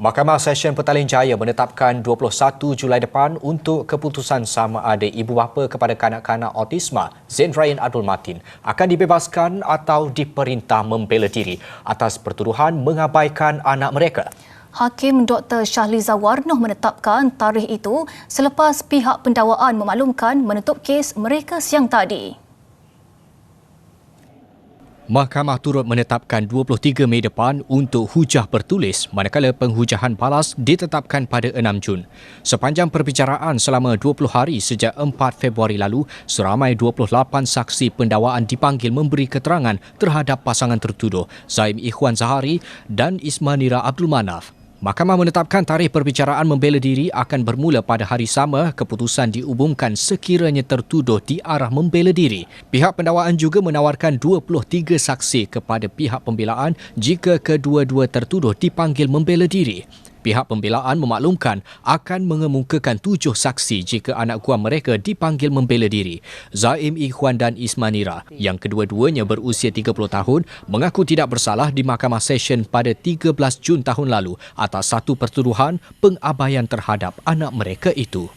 Mahkamah Session Petaling Jaya menetapkan 21 Julai depan untuk keputusan sama ada ibu bapa kepada kanak-kanak autisma Zain Ryan Abdul Matin akan dibebaskan atau diperintah membela diri atas pertuduhan mengabaikan anak mereka. Hakim Dr. Syahliza Warnoh menetapkan tarikh itu selepas pihak pendakwaan memaklumkan menutup kes mereka siang tadi. Mahkamah turut menetapkan 23 Mei depan untuk hujah bertulis manakala penghujahan balas ditetapkan pada 6 Jun. Sepanjang perbicaraan selama 20 hari sejak 4 Februari lalu, seramai 28 saksi pendakwaan dipanggil memberi keterangan terhadap pasangan tertuduh Zaim Ikhwan Zahari dan Ismanira Abdul Manaf. Mahkamah menetapkan tarikh perbicaraan membela diri akan bermula pada hari sama keputusan diumumkan sekiranya tertuduh di arah membela diri. Pihak pendakwaan juga menawarkan 23 saksi kepada pihak pembelaan jika kedua-dua tertuduh dipanggil membela diri. Pihak pembelaan memaklumkan akan mengemukakan tujuh saksi jika anak kuat mereka dipanggil membela diri. Zaim Ikhwan dan Ismanira yang kedua-duanya berusia 30 tahun mengaku tidak bersalah di Mahkamah Session pada 13 Jun tahun lalu atas satu pertuduhan pengabaian terhadap anak mereka itu.